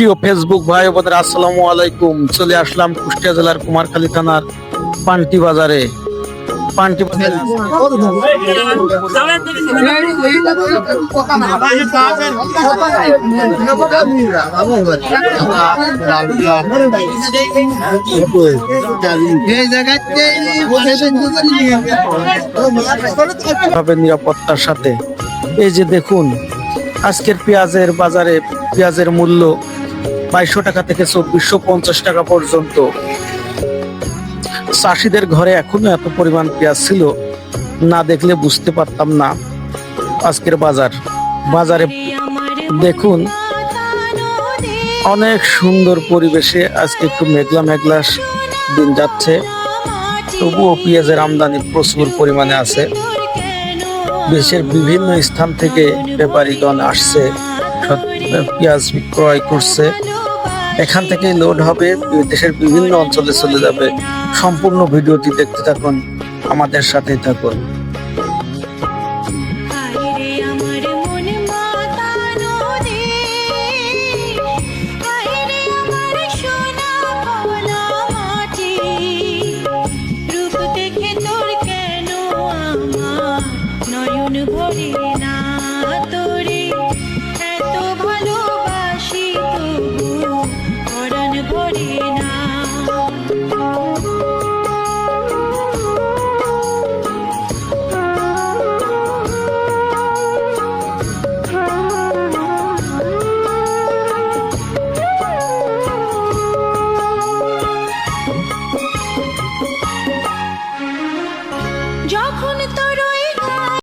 প্রিয় ফেসবুক ভাই বোনেরা, আসসালামু আলাইকুম। চলে আসলাম কুষ্টিয়া জেলার কুমারখালী থানার পান্টি বাজারে। পান্টি নিরাপত্তার সাথে। এই যে দেখুন, আজকের পেঁয়াজের বাজারে পেঁয়াজের মূল্য বাইশশো টাকা থেকে চব্বিশশো পঞ্চাশ টাকা পর্যন্ত। চাষিদের ঘরে এখনও এত পরিমাণ পেঁয়াজ ছিল, না দেখলে বুঝতে পারতাম না আজকের বাজার। বাজারে দেখুন, অনেক সুন্দর পরিবেশে আজকে একটু মেঘলা মেঘলা দিন যাচ্ছে। তবুও পেঁয়াজের আমদানি প্রচুর পরিমাণে আছে। দেশের বিভিন্ন স্থান থেকে ব্যাপারীগণ আসছে পেঁয়াজ বিক্রয় করছে। এখান থেকে লোড হবে, দেশের বিভিন্ন অঞ্চলে চলে যাবে। সম্পূর্ণ ভিডিওটি দেখতে থাকুন, আমাদের সাথে থাকুন।